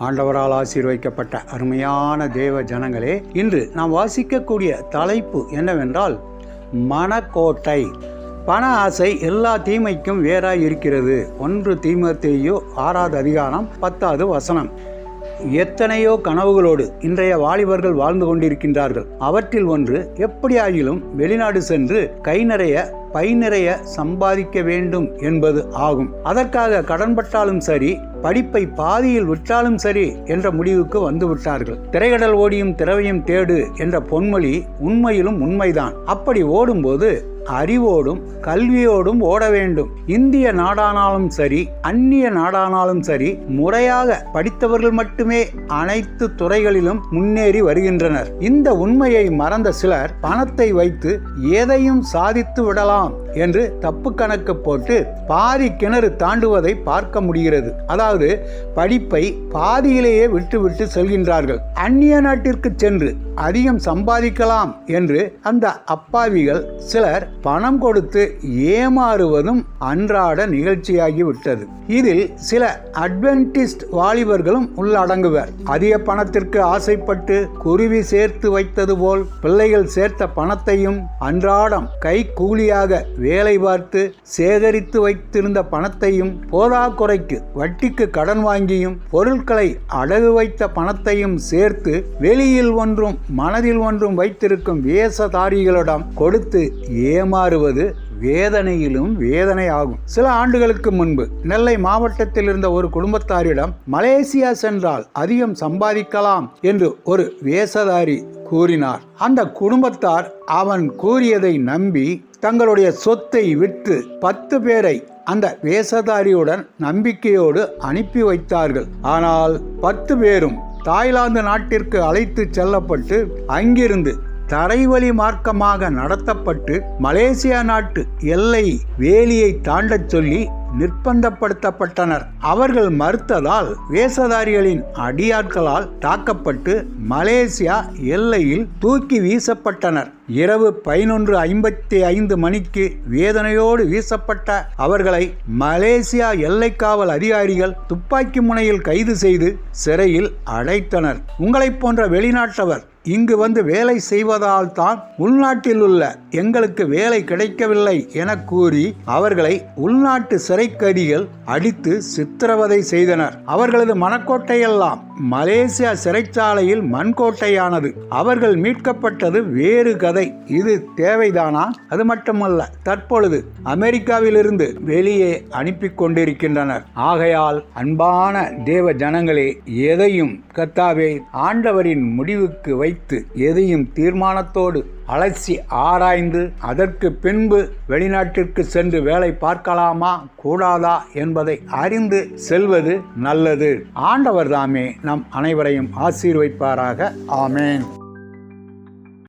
ஆண்டவரால் ஆசீர்வைக்கப்பட்ட அருமையான தேவ ஜனங்களே இன்று நாம் வாசிக்கக்கூடிய தலைப்பு என்னவென்றால் மனக்கோட்டை. பண ஆசை எல்லா தீமைக்கும் வேறாய் இருக்கிறது. ஒன்று தீமத்தையோ ஆறாவது அதிகாரம் பத்தாவது வசனம். எத்தனையோ கனவுகளோடு இன்றைய வாலிபர்கள் வாழ்ந்து கொண்டிருக்கின்றார்கள். அவற்றில் ஒன்று எப்படியாகிலும் வெளிநாடு சென்று கை நிறைய பை நிறைய சம்பாதிக்க வேண்டும் என்பது ஆகும். அதற்காக கடன்பட்டாலும் சரி படிப்பை பாதியில் விட்டாலும் சரி என்ற முடிவுக்கு வந்துவிட்டார்கள். திரைகடல் ஓடியும் திரவையும் தேடு என்ற பொன்மொழி உண்மையிலும் உண்மைதான். அப்படி ஓடும்போது அறிவோடும் கல்வியோடும் ஓட வேண்டும். இந்திய நாடானாலும் சரி அந்நிய நாடானாலும் சரி முறையாக படித்தவர்கள் மட்டுமே அனைத்து துறைகளிலும் முன்னேறி வருகின்றனர். இந்த உண்மையை மறந்த சிலர் பணத்தை வைத்து எதையும் சாதித்து விடலாம் என்று தப்பு கணக்கு போட்டு பாதி கிணறு தாண்டுவதை பார்க்க முடிகிறது. அதாவது படிப்பை பாதியிலேயே விட்டுவிட்டு செல்கின்றார்கள். அந்நிய நாட்டிற்கு சென்று அதிகம் சம்பாதிக்கலாம் என்று அந்த அப்பாவிகள் சிலர் பணம் கொடுத்து ஏமாறுவதும் அன்றாட நிகழ்ச்சியாகிவிட்டது. இதில் சில அட்வென்டிஸ்ட் வாலிபர்களும் உள்ளடங்குவர். அதிக பணத்திற்கு ஆசைப்பட்டு குருவி சேர்த்து வைத்தது போல் பிள்ளைகள் சேர்த்த பணத்தையும் அன்றாடம் கை கூலியாக வேலை பார்த்து சேகரித்து வைத்திருந்த பணத்தையும் போதாக்குறைக்கு வட்டிக்கு கடன் வாங்கியும் பொருட்களை அடகு வைத்த பணத்தையும் சேர்த்து வெளியில் ஒன்றும் மனதில் ஒன்றும் வைத்திருக்கும் வேசதாரிகளிடம் கொடுத்து ஏமாறுவது வேதனையிலும் வேதனை ஆகும் சில ஆண்டுகளுக்கு முன்பு நெல்லை மாவட்டத்தில் இருந்த ஒரு குடும்பத்தாரிடம் மலேசியா சென்றால் அதிகம் சம்பாதிக்கலாம் என்று ஒரு வேசதாரி கூறினார். அந்த குடும்பத்தார் அவன் கூறியதை நம்பி தங்களுடைய சொத்தை விற்று பத்து பேரை அந்த வேசதாரியுடன் நம்பிக்கையோடு அனுப்பி வைத்தார்கள். ஆனால் பத்து பேரும் தாய்லாந்து நாட்டிற்கு அழைத்து செல்லப்பட்டு அங்கிருந்து தரைவழி மார்க்கமாக நடத்தப்பட்டு மலேசியா நாட்டு எல்லை வேலியை தாண்டச் சொல்லி நிர்பந்தப்படுத்தப்பட்டனர். அவர்கள் மறுத்ததால் வேசதாரிகளின் அடியாட்களால் தாக்கப்பட்டு மலேசியா எல்லையில் தூக்கி வீசப்பட்டனர். இரவு பதினொன்று ஐம்பத்தி ஐந்து மணிக்கு வேதனையோடு வீசப்பட்ட அவர்களை மலேசியா எல்லைக்காவல் அதிகாரிகள் துப்பாக்கி முனையில் கைது செய்து சிறையில் அடைத்தனர். உங்களைப் போன்ற வெளிநாட்டவர் இங்கு வந்து வேலை செய்வதால் தான் உள்நாட்டில் உள்ள எங்களுக்கு வேலை கிடைக்கவில்லை என கூறி அவர்களை உள்நாட்டு சிறைக்கடிகள் அடித்து சித்திரவதை செய்தனர். அவர்களது மனக்கோட்டையெல்லாம் மலேசியா சிறைச்சாலையில் மண்கோட்டையானது. அவர்கள் மீட்கப்பட்டது வேறு கதை. இது தேவைதானா? அது மட்டுமல்ல தற்பொழுது அமெரிக்காவிலிருந்து வெளியே அனுப்பி கொண்டிருக்கின்றனர். ஆகையால் அன்பான தேவ ஜனங்களே எதையும் கத்தாவே ஆண்டவரின் முடிவுக்கு வைத்து எதையும் தீர்மானத்தோடு அலசி ஆராய்ந்து அதற்கு பின்பு வெளிநாட்டிற்கு சென்று வேலை பார்க்கலாமா கூடாதா என்பதை அறிந்து செல்வது நல்லது. ஆண்டவர் தாமே நம் அனைவரையும் ஆசீர்வைப்பாராக. ஆமேன்.